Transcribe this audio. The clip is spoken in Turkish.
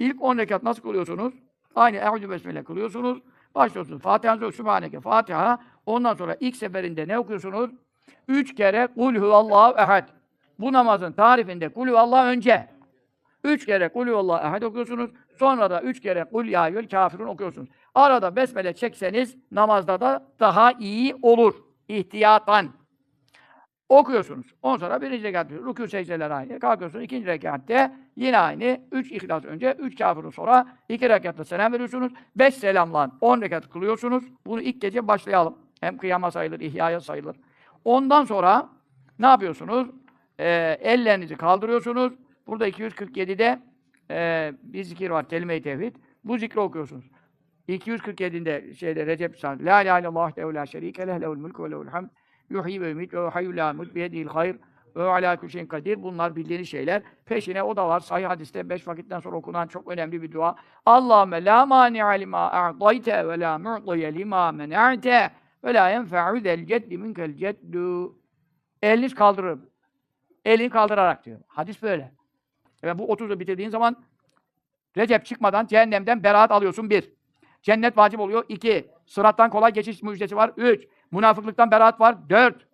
İlk 10 rekat nasıl kılıyorsunuz? Aynı Eûzü Besmele kılıyorsunuz. Başlıyorsunuz. Fatiha'nızı Sübhaneke, Fatiha. Ondan sonra ilk seferinde ne okuyorsunuz? Üç kere Kul huvallahu ehad. Bu namazın tarifinde Kul huvallahu önce. Üç kere Kul huvallahu ehad okuyorsunuz. Sonra da üç kere Kul ya eyyühel kafirun okuyorsunuz. Arada besmele çekseniz namazda da daha iyi olur. İhtiyatan. Okuyorsunuz. On sonra birinci rekat, rükû secdeler aynı. Kalkıyorsunuz. ikinci rekatte yine aynı. Üç ihlas önce, üç kafirun sonra. iki rekatta selam veriyorsunuz. Beş selamla on rekat kılıyorsunuz. Bunu ilk gece başlayalım. Hem kıyama sayılır, ihyaya sayılır. Ondan sonra ne yapıyorsunuz? Ee, ellerinizi kaldırıyorsunuz. Burada 247'de e, bir zikir var. Kelime-i tevhid. Bu zikri okuyorsunuz. 247'de şeyde Recep San. La ilahe illallah vahdehu la şerike leh lehul mulku ve lehul hamd. Yuhyi ve yumit ve hayyul la yemut biyedihil hayr ve ala şeyin kadir. Bunlar bildiğiniz şeyler. Peşine o da var. Sahih hadiste beş vakitten sonra okunan çok önemli bir dua. Allahümme la mani'a lima a'dayte ve la mu'tiye lima mena'te ve la yenfe'u zel ceddi minkel ceddu. Eliniz kaldırır. Elini kaldırarak diyor. Hadis böyle. Ve bu 30'u bitirdiğin zaman Recep çıkmadan cehennemden beraat alıyorsun bir. Cennet vacip oluyor iki. Sırattan kolay geçiş müjdesi var üç. Münafıklıktan beraat var dört.